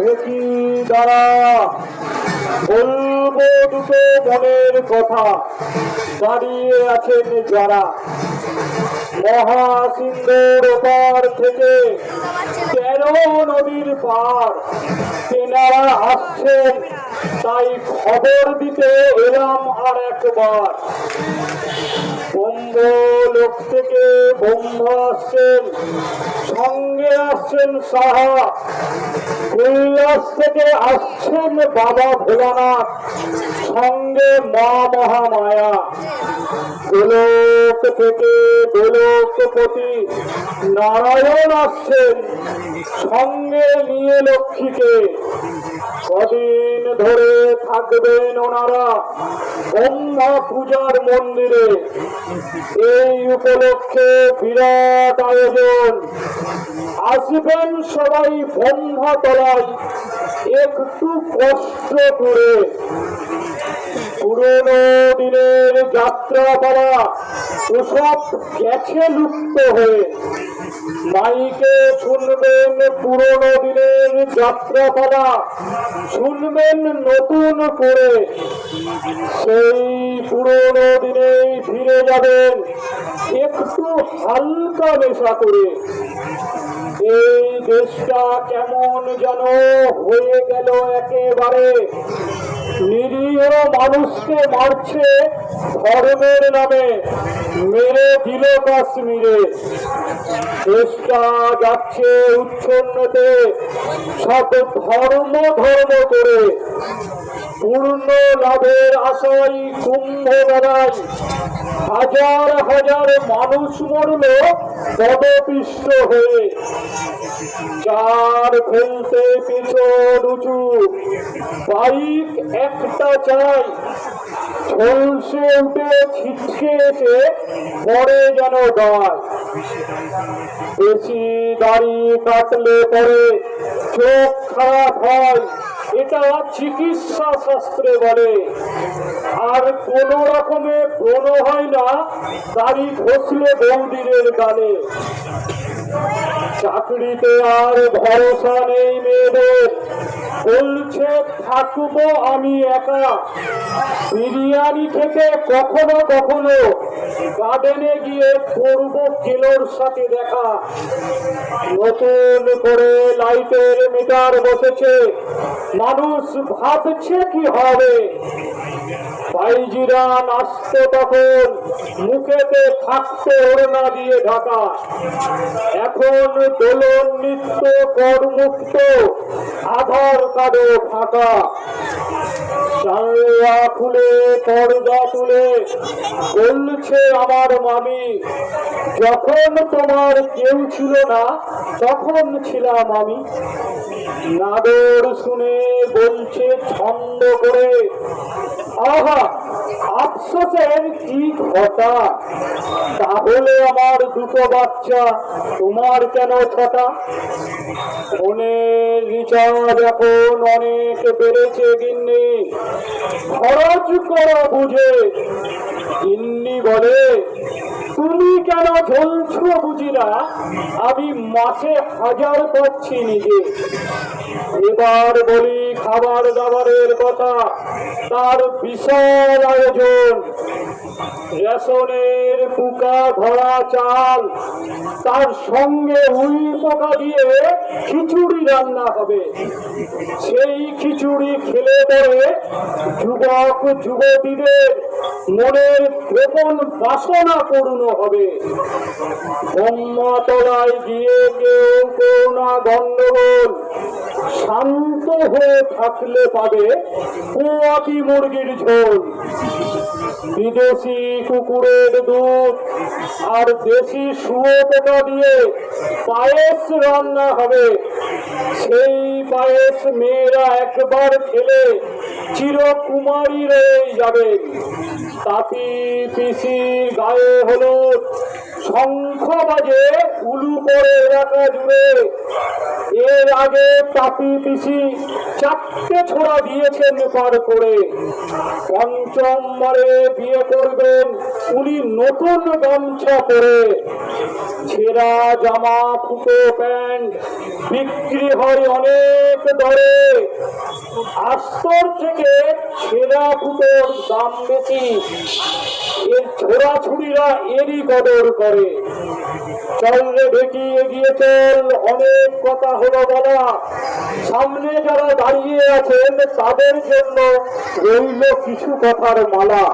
ঢেকি দ্বারা বলব দুটো মনের কথা। দাঁড়িয়ে আছেন যারা। মহাসিন্ধুর ওপার থেকে তেরো নদীর পার। তেনারা আসছেন, তাই খবর দিতে এলাম আর একবার লোক থেকে বম্ব আসছেন সঙ্গে আসছেন সাহা। কৈলাস থেকে আসছেন বাবা ভোলানাথ, সঙ্গে মা মহামায়া। গোলক থেকে গোলকপতি নারায়ণ আসছেন, সঙ্গে নিয়ে লক্ষ্মীকে। কদিন ধরে থাকবেন ওনারা ব্রহ্মা পূজার মন্দিরে। এই উপলক্ষে বিরাট আয়োজন। আসবেন সবাই ব্রহ্মা তলায়। একটু কষ্ট করে। পুরনো দিনের যাত্রা পালা ওসব গেছে লুপ্ত হয়ে। মাইকে শুনবেন পুরনো দিনের যাত্রা পালা শুনবেন নতুন করে। সেই পুরনো দিনেই ফিরে যাবেন, একটু হালকা নেশা করে। এই দেশটা কেমন যেন হয়ে গেল একেবারে। নিরীহ মানুষকে মারছে ধর্মের নামে। মেরে দিল কাশ্মীরে। দেশটা যাচ্ছে উচ্ছন্নতে। সব ধর্ম ধর্ম করে। পূর্ণ লাভের আশায় কুম্ভ মেলায় হাজার হাজার মানুষ মরল। পদপিষ্ট হয়ে চার ফেলতে পিছন উঁচু, বাইক একটা চাই, ঝলসে উঠে ছিটকে এসে পরে যেন গায় বেশি দাড়ি কাটলে পরে চোখ খারাপ হয়। এটা চিকিৎসা শাস্ত্রে বলে। আর কোন রকমে ব্রণ হয় না, দাড়ি ঘষলে বৌদিনের গালে। চাকরিতে আর ভরসা নেই মেয়েদের। বলছে, থাকব আমি একা। বিরিয়ানি থেকে কখনো কখনো গার্ডেনে গিয়ে করব কেলোর সাথে দেখা। নতুন করে লাইটের মিটার বসেছে। মানুষ ভাবছে কি হবে? নাচতো তখন, মুখেতে থাকতো ওড়না দিয়ে ঢাকা। এখন দোলন নৃত্য করমুক্ত আধার কার্ডও ফাঁকা। জানলা খুলে পর্দা তুলে বলছে আমার মামি, যখন তোমার কেউ ছিল না, তখন ছিলাম আমি। নাদর শুনে বলছে ছন্দ করে, আহা, আফসোসের কি ঘটা তাহলে আমার দুটো বাচ্চা, তোমার কেন ছটা? অনেক গিন্নি। খরচ করা বুঝে। গিন্নি বলে, তুমি কেন ঝলছো বুঝি না আমি মাসে হাজার পাচ্ছি নিজে। এবার বলি খাবার দাবারের কথা, তার বিশাল আয়োজন। রেশনের পোকা ধরা চাল, তার সঙ্গে উই পোকা দিয়ে খিচুড়ি রান্না হবে। সেই খিচুড়ি খেলে পরে যুবক, যুবতীদের মনের গোপন বাসনা পূর্ণ হবে। ব্রহ্মতলায় গিয়ে কেউ কেউ না গন্ডগোল, শান্ত হয়ে থাকলে পাবে পোয়াতি মুরগির ঝোল। বিদেশি কুকুরের দুধ আর দেশি শুয়োপোকা দিয়ে পায়েস রান্না হবে। সেই পায়েস মেয়েরা একবার খেলে চিরকুমারী রয়ে যাবে। তাপি, পিসি, গায়ে হলুদ শঙ্খ বাজে উলু করে এলাকা জুড়ে। এর আগে তাপি পিসি চাপকে ছোড়া দিয়েছেন পার করে। পঞ্চমবারে বিয়ে করবেন, উনি নতুন গামছা পরে। ছেঁড়া জামা ফুটো প্যান্ট বিক্রি হয় অনেক দরে। আস্তর থেকে ছেঁড়া ফুটোর দাম বেশি। এর ছোড়াছুড়িরা এরই কদর করে। চল রে বেটি এগিয়ে চল, অনেক কথা হলো বলা। সামনে যারা দাঁড়িয়ে আছেন, তাদের জন্য রইল কিছু কথার মালা।